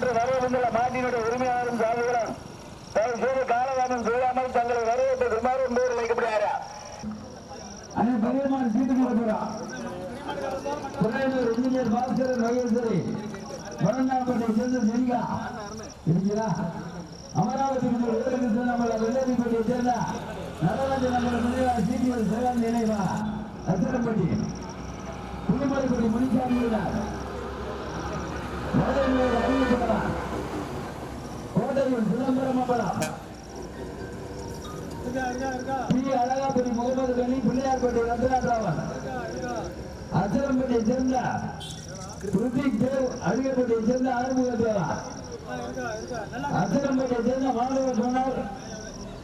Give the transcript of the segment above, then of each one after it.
பெற்று வரவேண்டுள்ள மாட்டினுடைய உரிமையாளரும் சார்புகளும் தயவு செய்து காலதாமம் செய்யாமல் தங்களை வரவேற்று குமாரன் பேர் வைக்கப்படுகிறாரா பெரியமான சீட்டு துறையூர் இன்ஜினியர் மகேஸ்வரி சேர்ந்த இருக்கிறா அமராவதி நம்மள வெள்ளரிப்பட்டியை சேர்ந்த நம்மள நினைவா? புதுமலைப்பட்டி முனிசாமி வடநூர் அறிவிக்கப்படலாம் சிதம்பரம் அம்பலம் பி அழகாபுரி முகமது கனி ரத்னாராவன் சேர்ந்த தேவ் அழகப்பட்டியை சேர்ந்த ஆறுமுக தேவா அசரம்பட்டியை சேர்ந்த மாணவர் சொன்னார்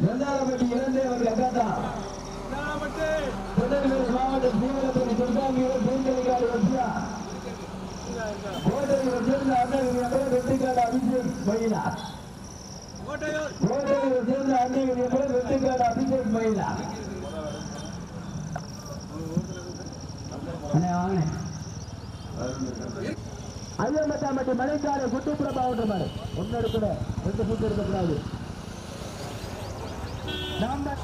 வெந்தாரப்பட்டி இளந்தேவர் அக்காத்தா அபிஷேக் மகிழா கோட்டையூர் சேர்ந்த அண்ணகிரி அப்புறம் வெட்டிக்காடு அபிஷேக் மகிழா அண்ணே வாங்கண்ணே ஐயம்பட்டாம்பட்டி மலைக்காடு குட்டுப்புற மாவட்டம் பாரு ஒன்னு எடுக்கணும் ரெண்டு புட்டு எடுக்கக்கூடாது நாம